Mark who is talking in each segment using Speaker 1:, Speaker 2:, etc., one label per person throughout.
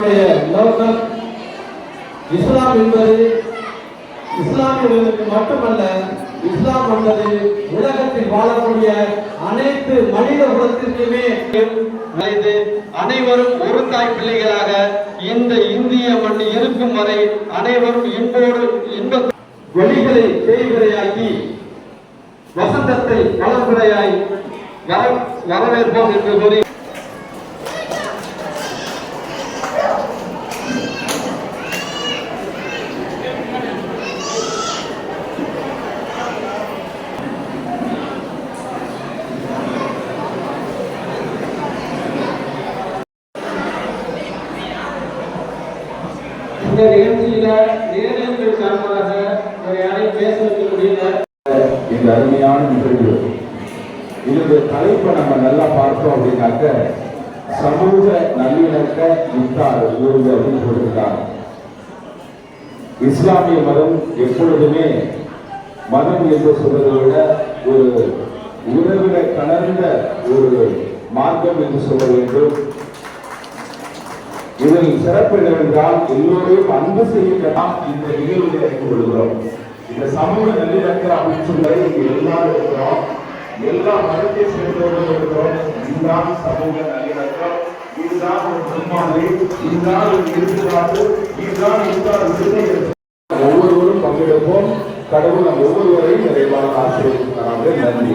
Speaker 1: நோக்கம் இஸ்லாம் என்பது இஸ்லாமியர்களுக்கு மட்டுமல்ல இஸ்லாம் என்பது உலகத்தில் வாழக்கூடிய அனைத்து மனித குலத்திற்குமே
Speaker 2: அனைவரும் ஒரு தாய் பிள்ளைகளாக இந்த இந்திய மண் இருக்கும் வரை அனைவரும் இன்போடு இன்ப
Speaker 1: ஒளிகளை தேய்விரையாக்கி வசந்தத்தை வளர்பிறையாய்
Speaker 2: வரவேற்போம் என்று கூறி
Speaker 1: இந்த நிகழ்ச்சியில நேரங்கள் சார்பாக ஒரு யாரையும் பேச வைக்க முடியல.
Speaker 3: இந்த அருமையான நிகழ்வு. இதனுடைய தலைப்பை நம்ம நல்லா பார்த்தோம் அப்படின்னாக்க சமூக நல்லிணக்க முத்தார் விருது அப்படின்னு சொல்லியிருக்காங்க. இஸ்லாமிய மதம் எப்பொழுதுமே மதம் என்று சொல்வதை விட ஒரு உறவில கலந்த ஒரு மார்க்கம் என்று சொல்ல வேண்டும். இதில் சிறப்பு என்னவென்றால் எல்லோரையும் அன்பு செய்ய நாம் இந்த நிகழ்வில் இணைந்து கொள்கிறோம். இந்த சமூக நல்லிணக்கம் அப்படின்னு சொல்லி இங்க எல்லாரும் இருக்கிறோம். எல்லா மதத்தை சேர்ந்தவர்களும் இருக்கிறோம். இதுதான் சமூக நல்லிணக்கம். இதுதான் ஒரு முன்மாதிரி இதுதான் ஒரு எடுத்துக்காட்டு இதுதான் இதுதான் ஒவ்வொருவரும் பங்கெடுப்போம். கடவுள் நம் ஒவ்வொருவரையும் நிறைவாக ஆசிரியர் நன்றி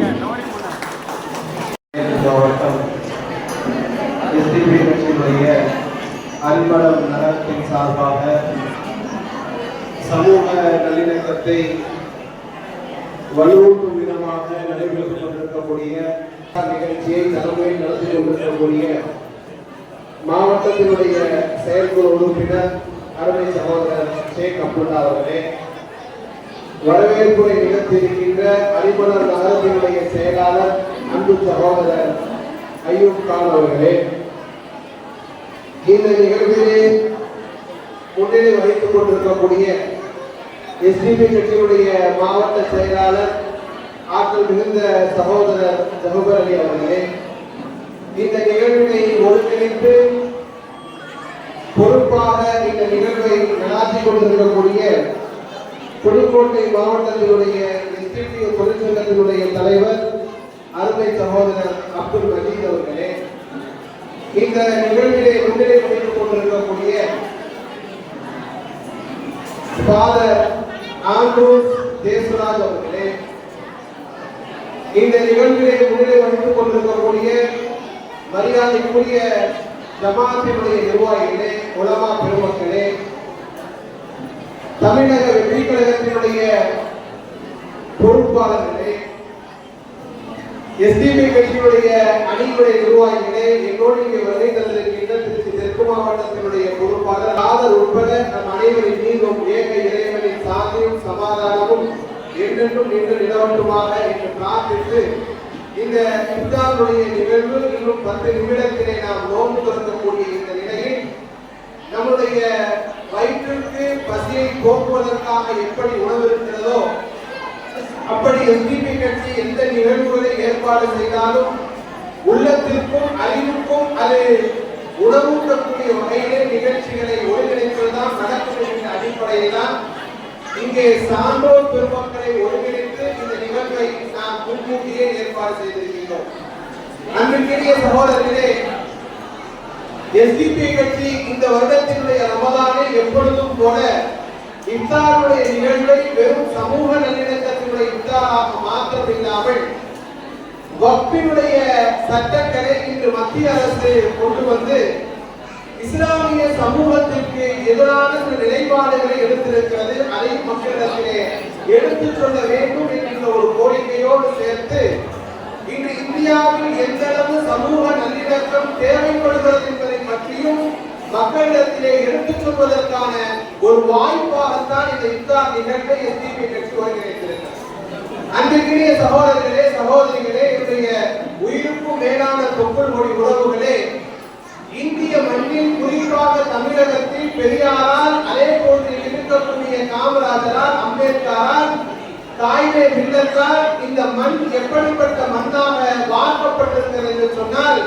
Speaker 4: மாவட்டம் எஸ்டிபி கட்சியினுடைய அன்படம் நகரத்தின் சார்பாக சமூக நல்லிணக்கத்தை வலுவூட்டும் விதமாக நடைபெற்றுக் கொண்டிருக்கக்கூடிய நிகழ்ச்சியை தலைமையில் நடத்தி கொண்டிருக்கக்கூடிய மாவட்டத்தினுடைய செயற்குழு உறுப்பினர் அருமை சகோதரர் ஷேக் அப்துல்லா அவர்களே வரவேற்புரை நிகழ்த்தியிருக்கின்ற அரிமலர் நகரத்தினுடைய செயலாளர் அன்பு சகோதரர் ஐயூப் கான் அவர்களே இந்த நிகழ்விலே முன்னிலை வகித்துக் கொண்டிருக்கக்கூடிய எஸ்டிபி கட்சியுடைய மாவட்ட செயலாளர் ஆற்றல் மிகுந்த சகோதரர் ஜஹபர் அலி அவர்களே இந்த நிகழ்வினை ஒருங்கிணைத்து பொறுப்பாக இந்த நிகழ்வை நடாத்தி கொண்டிருக்கக்கூடிய புதுக்கோட்டை மாவட்டத்தினுடைய எஸ்டிபி தொழிற்சங்கத்தினுடைய தலைவர் அருமை சகோதரர் அப்துல் மஜீத் அவர்களே இந்த நிகழ்விலே முன்னிலை வகித்துக் கொண்டிருக்கக்கூடிய ஃபாதர் ஆண்ட்ரூஸ் தேசராஜ் அவர்களே இந்த நிகழ்விலே முன்னிலை வகித்துக் கொண்டிருக்கக்கூடிய மரியாதைக்குரிய ஜமாத்தினுடைய நிர்வாகிகளே உலமா பெருமக்களே தமிழக வெற்றி கழகத்தினுடைய பொறுப்பாளர்களே எஸ்டிபி கட்சியினுடைய அணியுடைய நிர்வாகிகளே என்னோடு இங்கே வருகை தந்திருக்கின்ற திருச்சி தெற்கு மாவட்டத்தினுடைய பொறுப்பாளர் ஆதர் உட்பட நம் அனைவரின் மீதும் ஏக இறைவனின் சாந்தியும் சமாதானமும் என்றென்றும் நின்று நிலவட்டுமாக என்று பிரார்த்தித்து இந்த இப்தாருடைய நிகழ்வு இன்னும் பத்து நிமிடத்திலே நாம் நோன்பு திறக்கக்கூடிய இந்த நிலையில் நம்முடைய வயிற்றுக்கு பசியை போக்குவதற்காக எப்படி உணவு இருக்கிறதோ அப்படி எஸ்டிபி கட்சி எந்த நிகழ்வுகளை ஏற்பாடு செய்தாலும் உள்ளத்திற்கும் அறிவுக்கும் அது உணவூட்டக்கூடிய வகையிலே நிகழ்ச்சிகளை ஒருங்கிணைப்பதுதான் நடக்கும் என்ற அடிப்படையில் தான் இங்கே சான்றோர் பெருமக்களை ஒருங்கிணைத்து இந்த நிகழ்வை நாம் முன்கூட்டியே ஏற்பாடு செய்திருக்கின்றோம். அன்பிற்கினிய சகோதரர்களே எஸ்டிபி கட்சி இந்த வருடத்தினுடைய ரமதானை எப்பொழுதும் போல இப்தாருடைய நிகழ்வை வெறும் சமூக நல்லிணக்கத்தினுடைய இப்தாராக மாத்திரம் இல்லாமல் வக்பினுடைய சட்டங்களை இன்று மத்திய அரசு கொண்டு வந்து இஸ்லாமிய சமூகத்திற்கு எதிரான சில நிலைப்பாடுகளை எடுத்திருக்கிறது. அதை மக்களிடத்திலே எடுத்துச் சொல்ல வேண்டும் என்கின்ற ஒரு கோரிக்கையோடு சேர்த்து இன்று இந்தியாவில் எந்த அளவு சமூக நல்லிணக்கம் தேவைப்படுகிறது என்பதை பற்றியும் மக்களிடத்திலே எடுத்துச் சொல்வதற்கான ஒரு வாய்ப்பாகத்தான் இந்த இஃப்தார் நிகழ்வை எஸ்டிபி கட்சி ஒருங்கிணைத்திருக்கிறது அன்பிற்கினிய சகோதரர்களே சகோதரிகளே என்னுடைய உயிருக்கும் மேலான தொப்புள் மொழி உறவுகளே இந்திய மண்ணில் குறிப்பாக தமிழகத்தில் பெரியாரால் அதே போன்று இருக்கக்கூடிய காமராஜரால் அம்பேத்கரால் தாய்மை பின்னர்கால் இந்த மண் எப்படிப்பட்ட மண்ணாக வாக்கப்பட்டிருக்கிறது என்று சொன்னால்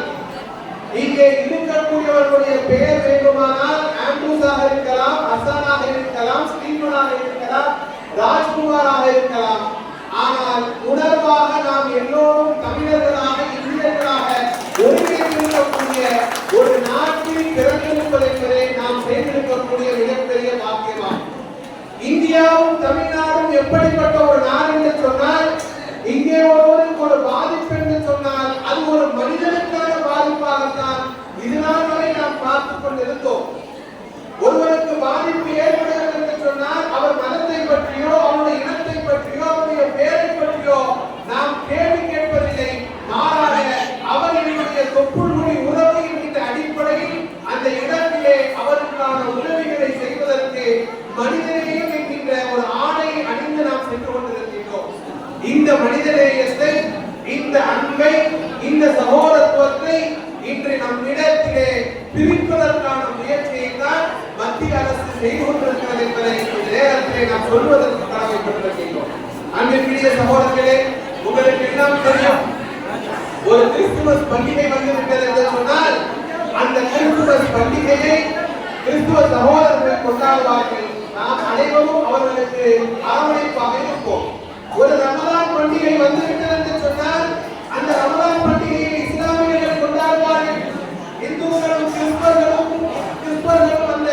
Speaker 4: இங்கே இருக்கக்கூடியவர்களுடைய பெயர் வேண்டுமானால் ஆண்ட்ரூஸாக இருக்கலாம் அசானாக இருக்கலாம் ஸ்டீபனாக இருக்கலாம் ராஜ்குமாராக இருக்கலாம். ஆனால் உணர்வாக நாம் எல்லோரும் தமிழர்களாக இந்தியர்களாக ஒருங்கிணைந்திருக்கக்கூடிய ஒரு நாட்டில் பிறந்திருப்பது என்பதை நாம் செய்திருக்கக்கூடிய மிகப்பெரிய பாக்கியமாகும். இந்தியாவும் தமிழ்நாடும் எப்படிப்பட்ட ஒரு நாடு என்று சொன்னால் இங்கே ஒருவருக்கு ஒரு பாதிப்பு என்று சொன்னால் அது ஒரு மனிதனுக்கான பாதிப்பாகத்தான் இதனால் நாம் பார்த்து கொண்டிருந்தோம். சொல்வதற்கு கடமைப்பட்டிருக்கின்றோம் அன்பிற்குரிய சகோதரர்களே உங்களுக்கு எல்லாம் தெரியும். ஒரு கிறிஸ்துமஸ் பண்டிகை வந்துவிட்டது என்று சொன்னால் அந்த கிறிஸ்துமஸ் பண்டிகையை கிறிஸ்துவ சகோதரர்கள் கொண்டாடுவார்கள். நாம் அனைவரும் அவர்களுக்கு அரவணைப்பாக இருப்போம். ஒரு ரமதான் பண்டிகை வந்துவிட்டது என்று சொன்னால் அந்த ரமலான் பண்டிகையை இஸ்லாமியர்கள் கொண்டாடுவார்கள் இந்துக்களும் கிறிஸ்தவர்களும் கிறிஸ்தவர்களும் அந்த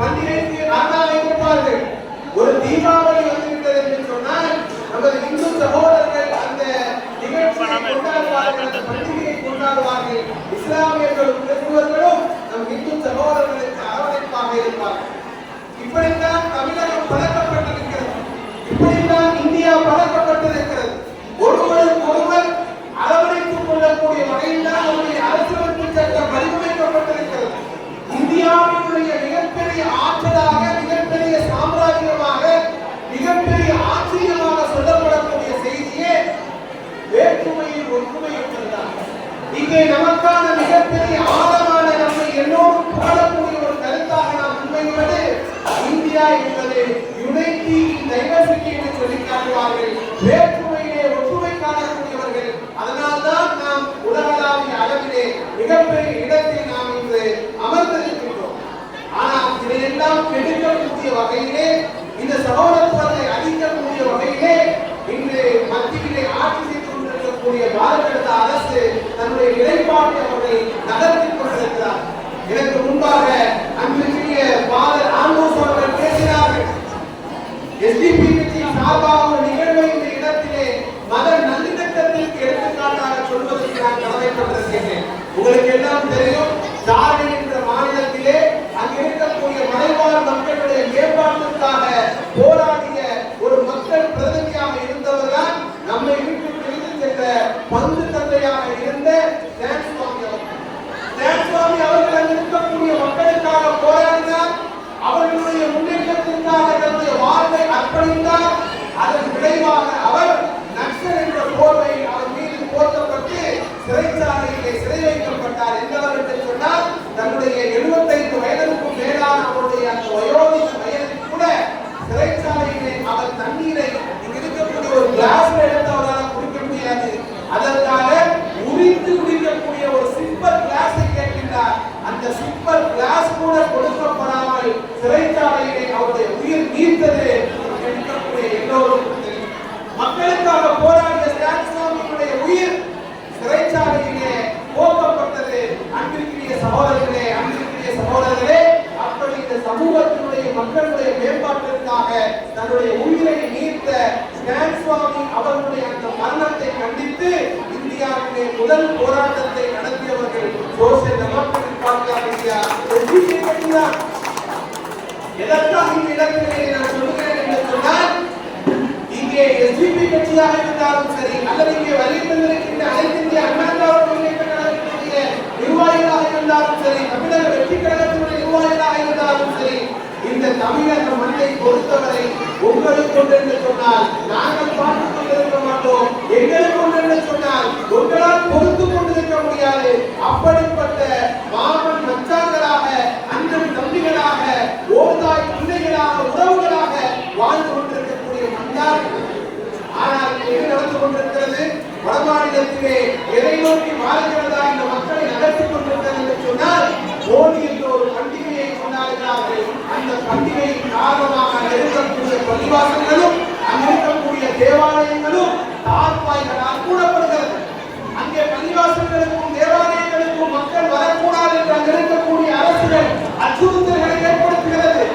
Speaker 4: பண்டிகைக்கு அண்ணாவை இருப்பார்கள் ஒரு தீபாவளி வந்துவிட்டது என்று சொன்னால் நமது இந்து சகோதரர்கள் அந்த நிகழ்ச்சியை கொண்டாடுவார்கள் அந்த பண்டிகையை கொண்டாடுவார்கள். இஸ்லாமியர்களும் கிறிஸ்துவர்களும் நம் இந்து சகோதரர்களுக்கு அரவணைப்பாக இருப்பார்கள். இப்படித்தான் தமிழகம் பழக்கம் மக்களுடைய மேம்பாட்டிற்காக தன்னுடைய உயிரை நீத்த ஸ்டான்ஸ்வாமி அவர்களுடைய அந்த மரணத்தை கண்டித்து இந்தியாவிலே முதல் போராட்டத்தை நடத்தியவர்கள் சோசியல் எதற்காக இந்த இடத்திலே நான் சொல்கிறேன் என்று சொன்னால் இங்கே எஸ்பிபி கட்சியாக இருந்தாலும் சரி அல்லது இங்கே வருகை தந்திருக்கின்ற அனைத்து இந்திய அண்ணா திராவிட முன்னேற்ற கழகத்தினுடைய நிர்வாகிகளாக இருந்தாலும் சரி தமிழக வெற்றி கழகத்தினுடைய நிர்வாகிகளாக இருந்தாலும் சரி இந்த தமிழக மண்ணை பொறுத்தவரை உங்களுக்கு ஒன்று என்று சொன்னால் நாங்கள் பார்த்துக் கொண்டிருக்க மாட்டோம். எங்களுக்கு ஒன்று என்று சொன்னால் உங்களால் பொறுத்து கொண்டிருக்க முடியாது. அப்படிப்பட்ட மாமன் மச்சாங்களாக அண்ணன் தம்பிகளாக ஓதாய் பிள்ளைகளாக உறவுகளாக வாழ்ந்து கொண்டிருக்கக்கூடிய மன்னார். ஆனால் என்ன நடந்து கொண்டிருக்கிறது வடமாநிலத்திலே எதை நோக்கி மாறுகிறதா பள்ளிவாசல்களும் அங்கிருக்கக்கூடிய தேவாலயங்களும் தார்வாய்களால் கூடப்படுகிறது அங்கே பள்ளிவாசல்களுக்கும் தேவாலயங்களுக்கும் மக்கள் வரக்கூடாது என்று அங்கு இருக்கக்கூடிய அரசுகள் அச்சுறுத்தல்களை ஏற்படுத்துகிறது.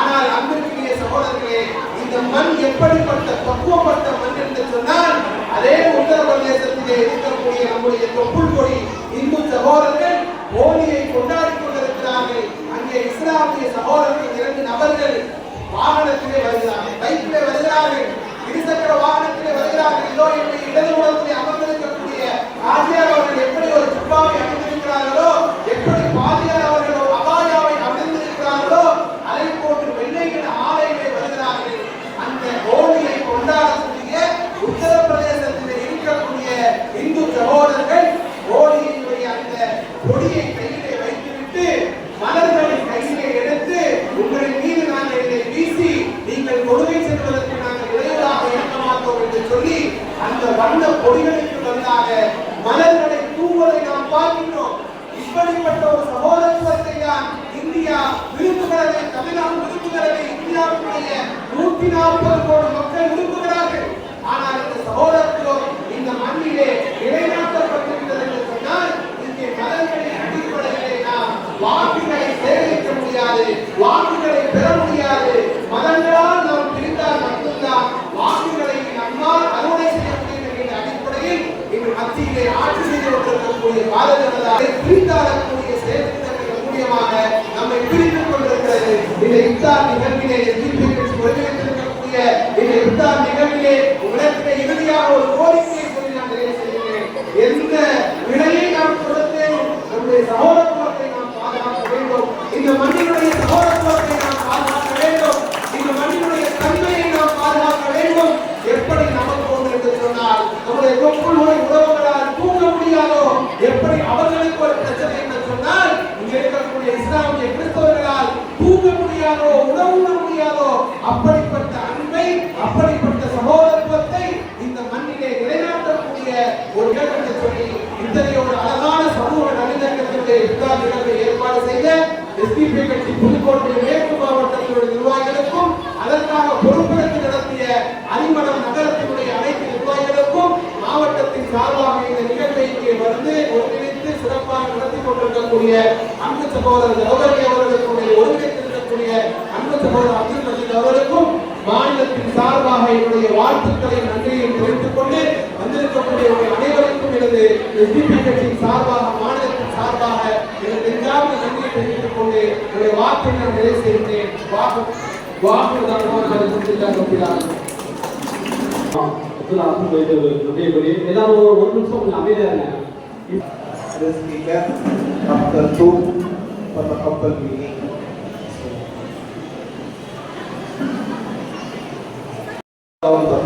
Speaker 4: ஆனால் அங்கிருக்கிற சகோதரர்களே இந்த மண் எப்படிப்பட்ட பக்குவப்பட்ட மண் என்று சொன்னால் அதே உத்தரப்பிரதேசத்திலே இருக்கக்கூடிய நம்முடைய தொப்புள் கொடி இந்து சகோதரர்கள் ஹோலியை கொண்டாடி கொண்டிருக்கிறார்கள். அங்கே இஸ்லாமிய சகோதரர்கள் இரண்டு நபர்கள் வாகனத்திலே வருகிறார்கள் பைக்கிலே வருகிறார்கள் இருசக்கர வாகனத்திலே வருகிறார்கள் இதோ என்னுடைய இடதுபுறத்திலே அமர்ந்திருக்கக்கூடிய ஆசிரியர் அவர்கள் எப்படி ஒரு சுப்பாவை அணிந்திருக்கிறார்களோ எப்படி பாதியார் அவர்கள் ஒரு அபாயாவை அணிந்திருக்கிறார்களோ அதை போன்று வெள்ளை நிற ஆடையிலே வருகிறார்கள் அந்த ஹோலியை கொண்டாடக்கூடிய உத்தரப்பிரதேசத்திலே இருக்கக்கூடிய இந்து சகோதரர்கள் ஹோலியினுடைய அந்த கொடியை கையிலே வைத்துவிட்டு மலர்களை கையிலே எடுத்து உங்களின் மீது நாங்கள் இதை வீசி நீங்கள் கொள்கை செல்வதற்கு நாங்கள் இடையூறாக இருக்க மாட்டோம் என்று சொல்லி அந்த வண்ண கொடிகளுக்கு பதிலாக மலர் தூவதை நாம் பார்க்கின்றோம் இப்படிப்பட்ட ஒரு சகோதரத்துவத்தை தான் இந்தியா விரும்புகிறது தமிழ்நாடு விரும்புகிறது இந்தியாவுடைய நூற்றி நாற்பது கோடி மக்கள் விரும்புகிறார்கள் ஆனால் இந்த சகோதரத்துவம் இந்த மண்ணிலே நிலைநாட்டப்பட்டிருக்கிறது என்று சொன்னால் இங்கே மதங்களின் அடிப்படையிலே நாம் வாக்குகளை சேகரிக்க முடியாது வாக்குகளை பெற முடியாது மதங்களால் நாம் பிரிந்தால் மட்டும்தான் வாக்குகளை நம்மால் அறுவடை செய்ய முடியும் என்கிற அடிப்படையில் இன்று மத்தியிலே ஆட்சி செய்து கொண்டிருக்கக்கூடிய பாரதிய ஜனதா செயல்திட்டங்கள் மூலியமாக நம்மை பிரித்துக் கொண்டிருக்கிறது. இந்த இத்தார் நிகழ்விலே எதிர்ப்பு கட்சி ஒருங்கிணைத்திருக்கக்கூடிய இந்த இத்தார் நிகழ்விலே உலகத்தை இறுதியாக ஒரு கோரிக்கையை சொல்லி நான் நிறைவு செய்கிறேன் எந்த விலையை நாம் கொடுத்தேன் நம்முடைய சகோதரத்துவத்தை நாம் பாதுகாக்க வேண்டும் இந்த மண்ணினுடைய சகோதரத்துவத்தை நாம் பாதுகாக்க வேண்டும் இந்த மண்ணினுடைய தன்மையை நாம் பாதுகாக்க வேண்டும் எப்படி நமக்கு ஒன்று என்று சொன்னால் நம்முடைய கொப்புள் நோய் உறவுகளால் தூங்க முடியாதோ எப்படி அவர்களுக்கு ஒரு பிரச்சனை என்று சொன்னால் இங்க இருக்கக்கூடிய இஸ்லாமிய கிறிஸ்தவர்களால் தூங்க முடியாதோ உணவு முடியாதோ அப்படிப்பட்ட அன்பை அப்படிப்பட்ட சகோதரத்துவத்தை இந்த மண்ணிலே நிலைநாட்டக்கூடிய ஒரு இடத்தை சொல்லி இத்தகைய ஒரு அழகான சமூக நல்லிணக்கத்தினுடைய இஃப்தார் நிகழ்வை ஏற்பாடு செய்த எஸ்பிபி கட்சி புதுக்கோட்டை மேற்கு மாவட்டத்தினுடைய நிர்வாகிகளுக்கும் அதற்காக பொறுப்பெடுத்து நடத்திய அரிமளம் நகரத்தினுடைய அனைத்து நிர்வாகிகளுக்கும் மாவட்டத்தின் சார்பாக இந்த நிகழ்வை வந்து ஒருங்கிணைத்து சிறப்பாக நடத்தி கொண்டிருக்கக்கூடிய சகோதரர் ஜவஹரி அவர்களுடைய ஒருங்கிணைத்திருக்கக்கூடிய அன்பு சகோதரர் அப்துல் மஜீத் அவர்களுக்கும் மாநிலத்தின் சார்பாக என்னுடைய வாழ்த்துக்களை நன்றியையும் தெரிவித்துக் கொண்டு வந்திருக்கக்கூடிய அனைவருக்கும் எனது எஸ்டிபி கட்சியின் சார்பாக மாநிலத்தின் சார்பாக எனது நெஞ்சார்ந்த நன்றியை தெரிவித்துக் கொண்டு என்னுடைய வாக்கை நான் நிறைவு செய்கிறேன் வாக்கு வாக்குதான்
Speaker 1: எல்லாரும் ஒரு நிமிஷம் கொஞ்சம் அமைதியா இருங்க.
Speaker 5: for the couple meeting. So,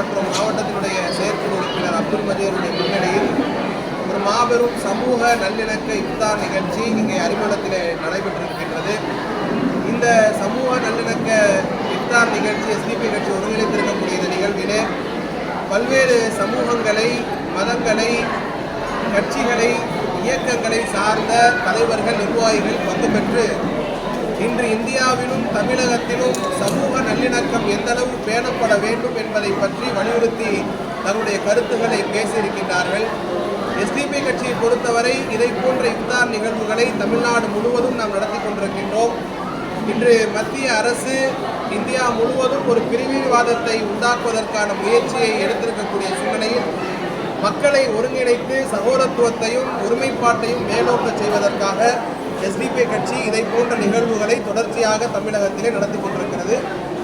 Speaker 5: மற்றும் மாவட்டத்தினுடைய செயற்குழு உறுப்பினர் அப்துல் மஜீருடைய முன்னிலையில் ஒரு மாபெரும் சமூக நல்லிணக்க இஃப்தார் நிகழ்ச்சி இங்கே அறிமுகத்திலே நடைபெற்றிருக்கின்றது. இந்த சமூக நல்லிணக்க இஃப்தார் நிகழ்ச்சி எஸ்டிபி கட்சி ஒருங்கிணைத்திருக்கக்கூடிய இந்த நிகழ்விலே பல்வேறு சமூகங்களை மதங்களை கட்சிகளை இயக்கங்களை சார்ந்த தலைவர்கள் நிர்வாகிகள் பங்கு பெற்று இன்று இந்தியாவிலும் தமிழகத்திலும் சமூக நல்லிணக்கம் எந்தளவு பேணப்பட வேண்டும் என்பதை பற்றி வலியுறுத்தி தன்னுடைய கருத்துக்களை பேசியிருக்கின்றார்கள். எஸ்டிபி கட்சியை பொறுத்தவரை இதை போன்ற இஃப்தார் நிகழ்வுகளை தமிழ்நாடு முழுவதும் நாம் நடத்தி கொண்டிருக்கின்றோம். இன்று மத்திய அரசு இந்தியா முழுவதும் ஒரு பிரிவினைவாதத்தை உண்டாக்குவதற்கான முயற்சியை எடுத்திருக்கக்கூடிய சூழ்நிலையில் மக்களை ஒருங்கிணைத்து சகோதரத்துவத்தையும் ஒருமைப்பாட்டையும் மேலோக்கச் செய்வதற்காக எஸ்டிபி கட்சி இதை போன்ற நிகழ்வுகளை தொடர்ச்சியாக தமிழகத்திலே நடத்தி கொண்டிருக்கிறது.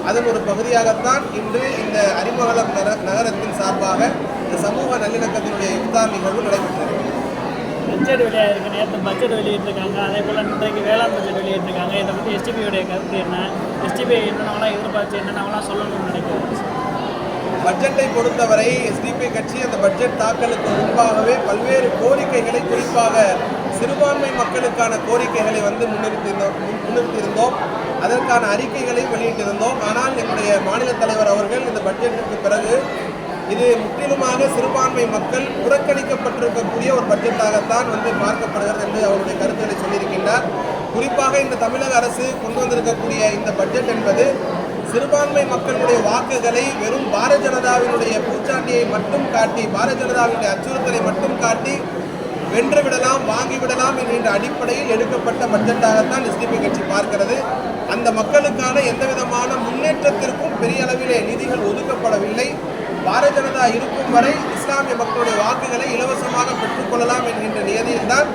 Speaker 5: அதன் ஒரு பகுதியாகத்தான் இன்று இந்த அரிமங்கலம் நகர நகரத்தின் சார்பாக
Speaker 4: இந்த சமூக நல்லிணக்கத்தினுடைய இஃப்தார் நிகழ்வு நடைபெற்றது.
Speaker 6: பட்ஜெட் வெளியாயிருக்கு. நேற்று பட்ஜெட் வெளியிட்டிருக்காங்க. அதே போல் இன்றைக்கு வேளாண் பட்ஜெட் வெளியிட்டிருக்காங்க. இதை பற்றி எஸ்டிபியோடைய கருத்து என்ன? எஸ்டிபி என்னென்னலாம் எதிர்பார்த்து என்னென்னலாம் சொல்லணும்னு நினைக்கிறேன்
Speaker 4: பட்ஜெட்டை பொறுத்தவரை எஸ்டிபி கட்சி அந்த பட்ஜெட் தாக்கலுக்கு முன்பாகவே பல்வேறு கோரிக்கைகளை குறிப்பாக சிறுபான்மை மக்களுக்கான கோரிக்கைகளை வந்து முன்னிறுத்தியிருந்தோம் முன்- முன்னிறுத்தியிருந்தோம். அதற்கான அறிக்கைகளை வெளியிட்டிருந்தோம். ஆனால் எங்களுடைய மாநில தலைவர் அவர்கள் இந்த பட்ஜெட்டுக்கு பிறகு இது முற்றிலுமாக சிறுபான்மை மக்கள் புறக்கணிக்கப்பட்டிருக்கக்கூடிய ஒரு பட்ஜெட்டாகத்தான் வந்து பார்க்கப்படுகிறது என்று அவருடைய கருத்துக்களை சொல்லியிருக்கின்றார். குறிப்பாக இந்த தமிழக அரசு கொண்டு வந்திருக்கக்கூடிய இந்த பட்ஜெட் என்பது சிறுபான்மை மக்களுடைய வாக்குகளை வெறும் பாரதிய ஜனதாவினுடைய பூச்சாண்டியை மட்டும் காட்டி பாரதிய ஜனதாவினுடைய அச்சுறுத்தலை மட்டும் காட்டி வென்று விடலாம் வாங்கிவிடலாம் என்கின்ற அடிப்படையில் எடுக்கப்பட்ட பட்ஜெட்டாகத்தான் எஸ்டிபி கட்சி பார்க்கிறது. அந்த மக்களுக்கான எந்த விதமான முன்னேற்றத்திற்கும் பெரிய அளவிலே நிதிகள் ஒதுக்கப்படவில்லை. பாரதிய ஜனதா இருக்கும் வரை இஸ்லாமிய மக்களுடைய வாக்குகளை இலவசமாக பெற்றுக்கொள்ளலாம் என்கின்ற நியதியில்தான்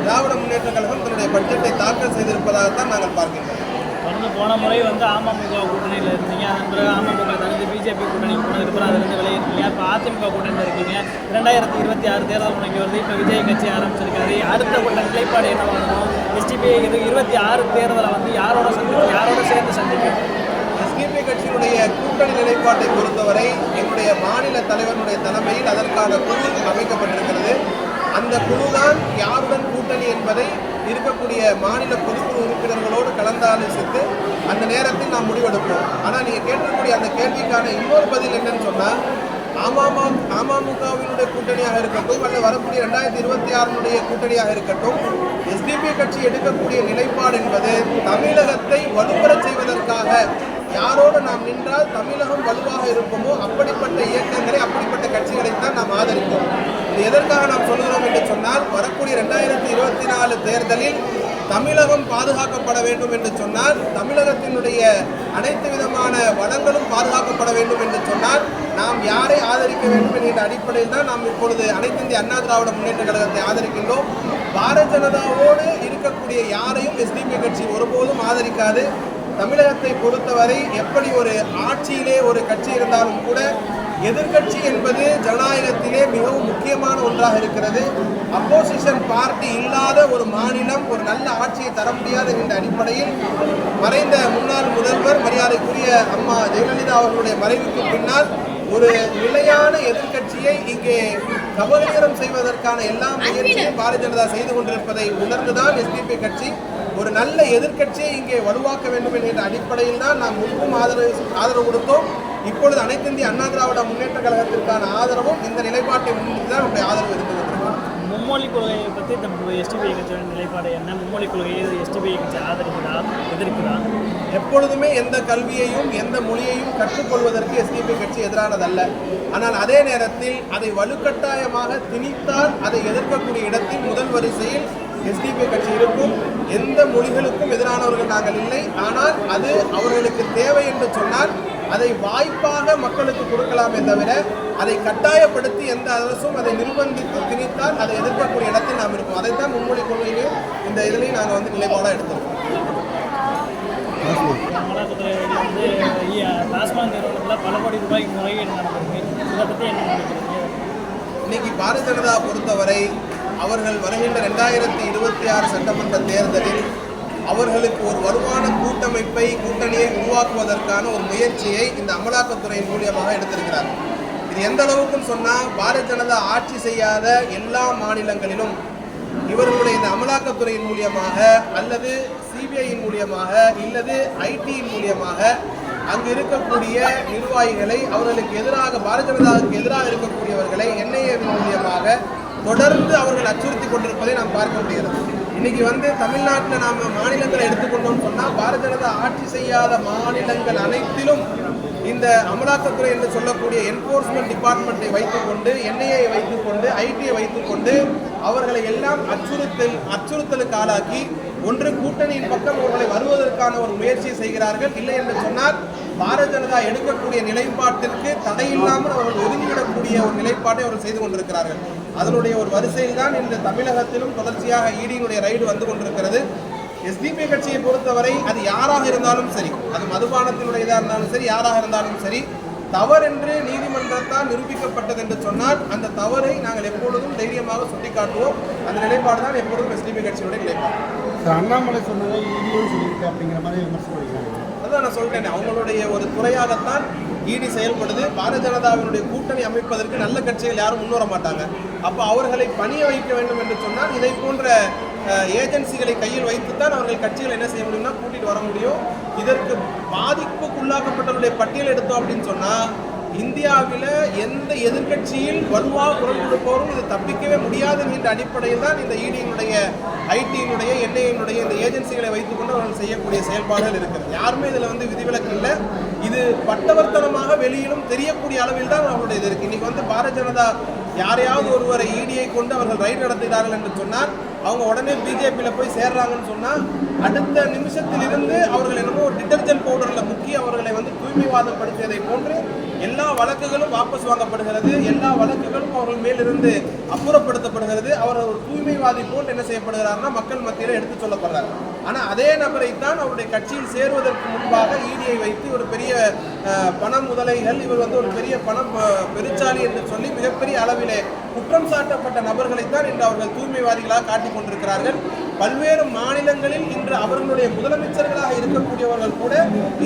Speaker 4: திராவிட முன்னேற்ற கழகம் தன்னுடைய பட்ஜெட்டை தாக்கல் செய்திருப்பதாகத்தான் நாங்கள் பார்க்கின்றோம்.
Speaker 6: தொடர்ந்து போன முறை வந்து அமமுக கூட்டணியில் இருந்தீங்க. அதன் பிறகு அமமுக தொடர்ந்து பிஜேபி கூட்டணி போனதுக்கு அப்புறம் அதிலிருந்து விலகிருக்கீங்க இப்போ அதிமுக கூட்டணியில் இருக்கீங்க. ரெண்டாயிரத்தி இருபத்தி ஆறு தேர்தல் முனைக்கு வருது. இப்போ விஜய் கட்சி ஆரம்பிச்சிருக்காரு. அடுத்த கூட்ட நிலைப்பாடு என்ன பண்ணணும் எஸ்டிபி இது இருபத்தி ஆறு தேர்தலை வந்து யாரோட சந்திக்கும்? யாரோட சேர்ந்து சந்திக்கும்?
Speaker 4: எஸ்டிபி கட்சியினுடைய கூட்டணி நிலைப்பாட்டை பொறுத்தவரை எங்களுடைய மாநில தலைவருடைய தலைமையில் அதற்கான குழு அமைக்கப்பட்டிருக்கிறது. அந்த குழுதான் யாருடன் கூட்டணி என்பதை இருக்கக்கூடிய மாநில பொதுக்குழு உறுப்பினர்களோடு கலந்தாலோசித்து அந்த நேரத்தில் நாம் முடிவெடுப்போம். ஆனால் நீங்கள் கேட்கக்கூடிய அந்த கேள்விக்கான இன்னொரு பதில் என்னன்னு சொன்னால் அமம அமமுகவினுடைய கூட்டணியாக இருக்கட்டும் அல்லது வரக்கூடிய ரெண்டாயிரத்தி இருபத்தி ஆறினுடைய கூட்டணியாக இருக்கட்டும் எஸ்டிபி கட்சி எடுக்கக்கூடிய நிலைப்பாடு என்பது தமிழகத்தை வலுப்பெறச் செய்வதற்காக யாரோடு நாம் நின்றால் தமிழகம் வலுவாக இருப்போமோ அப்படிப்பட்ட இயக்கங்களை அப்படிப்பட்ட கட்சிகளைத்தான் நாம் ஆதரிப்போம். இது எதற்காக நாம் சொல்கிறோம் என்று சொன்னால் வரக்கூடிய ரெண்டாயிரத்தி இருபத்தி நாலு தேர்தலில் தமிழகம் பாதுகாக்கப்பட வேண்டும் என்று சொன்னால் தமிழகத்தினுடைய அனைத்து விதமான வளங்களும் பாதுகாக்கப்பட வேண்டும் என்று சொன்னால் நாம் யாரை ஆதரிக்க வேண்டும் என்கிற அடிப்படையில் தான் நாம் இப்பொழுது அனைத்து இந்திய அண்ணா திராவிட முன்னேற்ற கழகத்தை ஆதரிக்கின்றோம். பாரதிய ஜனதாவோடு இருக்கக்கூடிய யாரையும் எஸ்டிபி கட்சி ஒருபோதும் ஆதரிக்காது. தமிழகத்தை பொறுத்தவரை எப்படி ஒரு ஆட்சியிலே ஒரு கட்சி இருந்தாலும் கூட எதிர்க்கட்சி என்பது ஜனநாயகத்திலே மிகவும் முக்கியமான ஒன்றாக இருக்கிறது. அப்போசிஷன் பார்ட்டி இல்லாத ஒரு மாநிலம் ஒரு நல்ல ஆட்சியை தர முடியாது என்ற அடிப்படையில் மறைந்த முன்னாள் முதல்வர் மரியாதைக்குரிய அம்மா ஜெயலலிதா அவர்களுடைய மறைவுக்கு பின்னால் ஒரு நிலையான எதிர்க்கட்சியை இங்கே கபலீகரம் செய்வதற்கான எல்லா முயற்சியும் பாரதிய ஜனதா செய்து கொண்டிருப்பதை உணர்ந்துதான் எஸ்டிபி கட்சி ஒரு நல்ல எதிர்க்கட்சியை இங்கே வலுவாக்க வேண்டும் என்கிற அடிப்படையில் தான் நாம் முன்பும் ஆதரவு ஆதரவு கொடுத்தோம். இப்பொழுது அனைத்து இந்திய அண்ணா திராவிட முன்னேற்ற கழகத்திற்கான ஆதரவும் இந்த நிலைப்பாட்டை முன்னிட்டு தான் நம்முடைய ஆதரவு இருந்து
Speaker 6: மும்மொழி கொள்கையை பற்றி நம்ம எஸ்டிபி கட்சியோட நிலைப்பாடு என்ன? மும்மொழி கொள்கையை எஸ்டிபி கட்சி ஆதரிக்குதா எதிர்க்குதா?
Speaker 4: எப்பொழுதுமே எந்த கல்வியையும் எந்த மொழியையும் கற்றுக்கொள்வதற்கு எஸ்டிபி கட்சி எதிரானதல்ல. ஆனால் அதே நேரத்தில் அதை வலுக்கட்டாயமாக திணித்தால் அதை எதிர்க்கக்கூடிய இடத்தில் முதல் வரிசையில் எஸ்டிபி கட்சி இருக்கும். எந்த மொழிகளுக்கும் எதிரானவர்கள் நாங்கள் இல்லை. ஆனால் அது அவர்களுக்கு தேவை என்று சொன்னால் அதை வாய்ப்பாக மக்களுக்கு கொடுக்கலாமே தவிர அதை கட்டாயப்படுத்தி எந்த அரசும் அதை நிர்பந்தித்து திணித்தால் அதை எதிர்க்கக்கூடிய இடத்தில் நாம் இருக்கோம் அதைத்தான் முன்மொழி கொள்கையிலையும் இந்த இதுலையும் நாங்கள் வந்து நிலைப்பாடாக எடுத்திருக்கோம். இன்னைக்கு பாரதிய ஜனதா பொறுத்தவரை அவர்கள் வருகின்ற ரெண்டாயிரத்தி இருபத்தி ஆறு சட்டமன்ற தேர்தலில் அவர்களுக்கு ஒரு வருமான கூட்டமைப்பை கூட்டணியை உருவாக்குவதற்கான ஒரு முயற்சியை இந்த அமலாக்கத்துறையின் மூலியமாக எடுத்திருக்கிறார். இது எந்த அளவுக்குன்னு சொன்னால் பாரதிய ஜனதா ஆட்சி செய்யாத எல்லா மாநிலங்களிலும் இவர்களுடைய இந்த அமலாக்கத்துறையின் மூலியமாக அல்லது சிபிஐயின் மூலியமாக இல்லது ஐடியின் மூலியமாக அங்கு இருக்கக்கூடிய நிர்வாகிகளை அவர்களுக்கு எதிராக பாரதிய ஜனதாவுக்கு எதிராக இருக்கக்கூடியவர்களை என்ஐஏவின் மூலியமாக தொடர்ந்து அவர்கள் அச்சுறுத்தி கொண்டிருப்பதை நாம் பார்க்க முடிகிறது. இன்னைக்கு வந்து தமிழ்நாட்டில் நாம் மாநிலங்களை எடுத்துக்கொண்டோம்னு சொன்னால் பாரதிய ஜனதா ஆட்சி செய்யாத மாநிலங்கள் அனைத்திலும் இந்த அமலாக்கத்துறை என்று சொல்லக்கூடிய என்போர்ஸ்மெண்ட் டிபார்ட்மெண்ட்டை வைத்துக்கொண்டு என்ஐஏ வைத்துக்கொண்டு ஐடியை வைத்துக்கொண்டு அவர்களை எல்லாம் அச்சுறுத்தல் அச்சுறுத்தலுக்கு ஆளாக்கி ஒன்று கூட்டணியின் பக்கம் அவர்களை வருவதற்கான ஒரு முயற்சியை செய்கிறார்கள். இல்லை என்று சொன்னால் பாரதிய ஜனதா எடுக்கக்கூடிய நிலைப்பாட்டிற்கு தடையில்லாமல் அவர்கள் ஒதுங்கிவிடக்கூடிய ஒரு நிலைப்பாட்டை அவர்கள் செய்து கொண்டிருக்கிறார்கள். அதனுடைய ஒரு வரிசையில் தான் இந்த தமிழகத்திலும் தொடர்ச்சியாக ஈடியினுடைய ரைடு வந்து கொண்டிருக்கிறது. எஸ்டிபி கட்சியை பொறுத்தவரை அது யாராக இருந்தாலும் சரி அது மதுபானத்தினுடைய இதாக இருந்தாலும் சரி யாராக இருந்தாலும் சரி தவறென்று நீதிமன்றத்தால் நிரூபிக்கப்பட்டது என்று சொன்னால் அந்த தவறை நாங்கள் எப்பொழுதும் தைரியமாக சுட்டிக்காட்டுவோம். அந்த நிலைப்பாடு தான் எப்பொழுதும் எஸ்டிபி கட்சியினுடைய நிலைப்பாடு.
Speaker 7: அண்ணாமலை சொன்னதை அப்படிங்கிற மாதிரி விமர்சனம்
Speaker 4: அதான் நான் சொல்றேன் அவங்களுடைய ஒரு துறையாகத்தான் இடி செயல்படுது. பாரதிய ஜனதாவினுடைய கூட்டணி அமைப்பதற்கு நல்ல கட்சிகள் யாரும் முன்வர மாட்டாங்க. அப்போ அவர்களை பணிய வைக்க வேண்டும் என்று சொன்னால் இதை போன்ற ஏஜென்சிகளை கையில் வைத்துத்தான் அவர்கள் கட்சிகள் என்ன செய்ய முடியும்னா கூட்டிட்டு வர முடியும். இதற்கு பாதிப்புக்குள்ளாக்கப்பட்டவருடைய பட்டியல் எடுத்தோம் அப்படின்னு சொன்னா இந்தியாவில் எந்த எதிர்க்கட்சியில் வலுவாக குரல் கொடுப்பவரும் இது தப்பிக்கவே முடியாது என்ற அடிப்படையில் தான் இந்த இடியினுடைய ஐடியினுடைய என்ஐயினுடைய இந்த ஏஜென்சிகளை வைத்துக்கொண்டு அவர்கள் செய்யக்கூடிய செயல்பாடுகள் இருக்கிறது. யாருமே இதில் வந்து விதிவிலக்கு இல்லை. இது பட்டவர்த்தனமாக வெளியிலும் தெரியக்கூடிய அளவில் தான் அவருடைய இது இருக்கு. இன்னைக்கு வந்து பாரதிய ஜனதா யாரையாவது ஒருவரை இடியை கொண்டு அவர்கள் ரைடு நடத்துகிறார்கள் என்று சொன்னால் அவங்க உடனே பிஜேபியில் போய் சேர்றாங்கன்னு சொன்னால் அடுத்த நிமிஷத்தில் இருந்து அவர்கள் என்னமோ ஒரு டிட்டர்ஜென்ட் பவுடரில் முக்கி அவர்களை வந்து தூய்மைவாதப்படுத்தியதை போன்று எல்லா வழக்குகளும் வாபஸ் வாங்கப்படுகிறது. எல்லா வழக்குகளும் அவர்கள் மேலிருந்து அப்புறப்படுத்தப்படுகிறது. அவர் ஒரு தூய்மைவாதி போன்று என்ன செய்யப்படுகிறார்னா மக்கள் மத்தியில் எடுத்து சொல்லப்படுறார். ஆனால் அதே நபரை தான் அவருடைய கட்சியில் சேருவதற்கு முன்பாக ஈடியை வைத்து ஒரு பெரிய பண முதலைகள் இவர் வந்து ஒரு பெரிய பணம் பெருச்சாலி பெருச்சாளி என்று சொல்லி மிகப்பெரிய அளவிலே குற்றம் சாட்டப்பட்ட நபர்களைத்தான் இன்று அவர்கள் தூய்மைவாதிகளாக காட்டிக் கொண்டிருக்கிறார்கள். பல்வேறு மாநிலங்களில் இன்று அவர்களுடைய முதலமைச்சர்களாக இருக்கக்கூடியவர்கள் கூட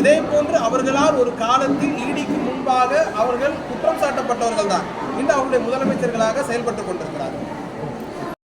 Speaker 4: இதே போன்று அவர்களால் ஒரு காலத்தில் ஈடிக்கு முன்பாக அவர்கள் குற்றம் சாட்டப்பட்டவர்கள் தான் இன்று அவருடைய முதலமைச்சர்களாக செயல்பட்டு கொண்டிருக்கிறார்கள்.